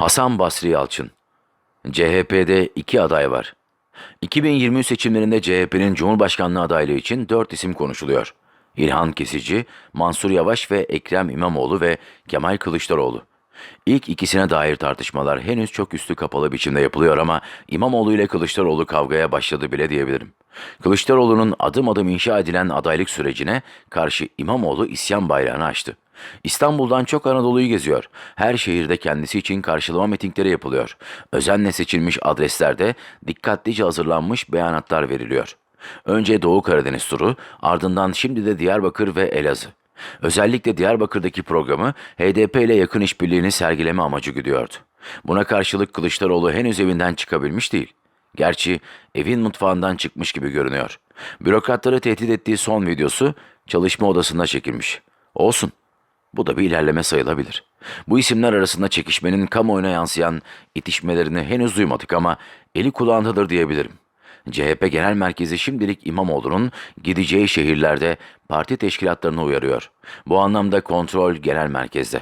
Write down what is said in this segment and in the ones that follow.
Hasan Basri Yalçın. CHP'de iki aday var. 2023 seçimlerinde CHP'nin Cumhurbaşkanlığı adaylığı için dört isim konuşuluyor. İlhan Kesici, Mansur Yavaş ve Ekrem İmamoğlu ve Kemal Kılıçdaroğlu. İlk ikisine dair tartışmalar henüz çok üstü kapalı biçimde yapılıyor ama İmamoğlu ile Kılıçdaroğlu kavgaya başladı bile diyebilirim. Kılıçdaroğlu'nun adım adım inşa edilen adaylık sürecine karşı İmamoğlu isyan bayrağını açtı. İstanbul'dan çok Anadolu'yu geziyor. Her şehirde kendisi için karşılama mitingleri yapılıyor. Özenle seçilmiş adreslerde dikkatlice hazırlanmış beyanatlar veriliyor. Önce Doğu Karadeniz turu, ardından şimdi de Diyarbakır ve Elazığ. Özellikle Diyarbakır'daki programı HDP ile yakın işbirliğini sergileme amacı güdüyordu. Buna karşılık Kılıçdaroğlu henüz evinden çıkabilmiş değil. Gerçi evin mutfağından çıkmış gibi görünüyor. Bürokratları tehdit ettiği son videosu çalışma odasında çekilmiş. Olsun. Bu da bir ilerleme sayılabilir. Bu isimler arasında çekişmenin kamuoyuna yansıyan itişmelerini henüz duymadık ama eli kulağındadır diyebilirim. CHP Genel Merkezi şimdilik İmamoğlu'nun gideceği şehirlerde parti teşkilatlarını uyarıyor. Bu anlamda kontrol genel merkezde.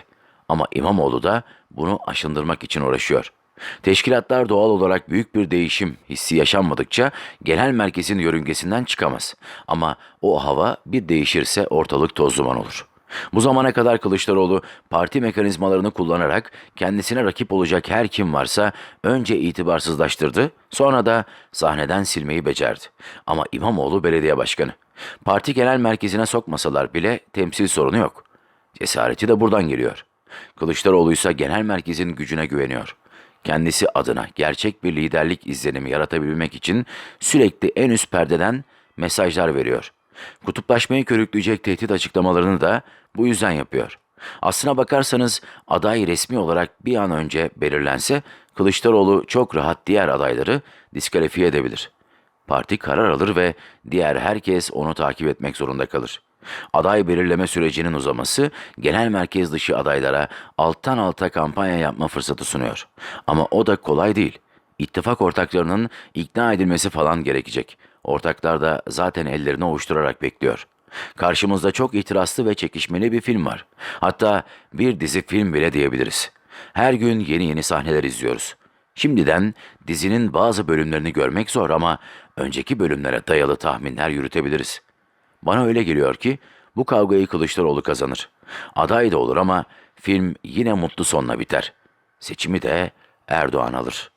Ama İmamoğlu da bunu aşındırmak için uğraşıyor. Teşkilatlar doğal olarak büyük bir değişim hissi yaşanmadıkça genel merkezin yörüngesinden çıkamaz. Ama o hava bir değişirse ortalık toz duman olur. Bu zamana kadar Kılıçdaroğlu parti mekanizmalarını kullanarak kendisine rakip olacak her kim varsa önce itibarsızlaştırdı, sonra da sahneden silmeyi becerdi. Ama İmamoğlu belediye başkanı. Parti genel merkezine sokmasalar bile temsil sorunu yok. Cesareti de buradan geliyor. Kılıçdaroğlu ise genel merkezin gücüne güveniyor. Kendisi adına gerçek bir liderlik izlenimi yaratabilmek için sürekli en üst perdeden mesajlar veriyor. Kutuplaşmayı körükleyecek tehdit açıklamalarını da bu yüzden yapıyor. Aslına bakarsanız aday resmi olarak bir an önce belirlense Kılıçdaroğlu çok rahat diğer adayları diskalifiye edebilir. Parti karar alır ve diğer herkes onu takip etmek zorunda kalır. Aday belirleme sürecinin uzaması genel merkez dışı adaylara alttan alta kampanya yapma fırsatı sunuyor. Ama o da kolay değil. İttifak ortaklarının ikna edilmesi falan gerekecek. Ortaklar da zaten ellerini ovuşturarak bekliyor. Karşımızda çok itirazlı ve çekişmeli bir film var. Hatta bir dizi film bile diyebiliriz. Her gün yeni yeni sahneler izliyoruz. Şimdiden dizinin bazı bölümlerini görmek zor ama önceki bölümlere dayalı tahminler yürütebiliriz. Bana öyle geliyor ki bu kavgayı Kılıçdaroğlu kazanır. Aday da olur ama film yine mutlu sonla biter. Seçimi de Erdoğan alır.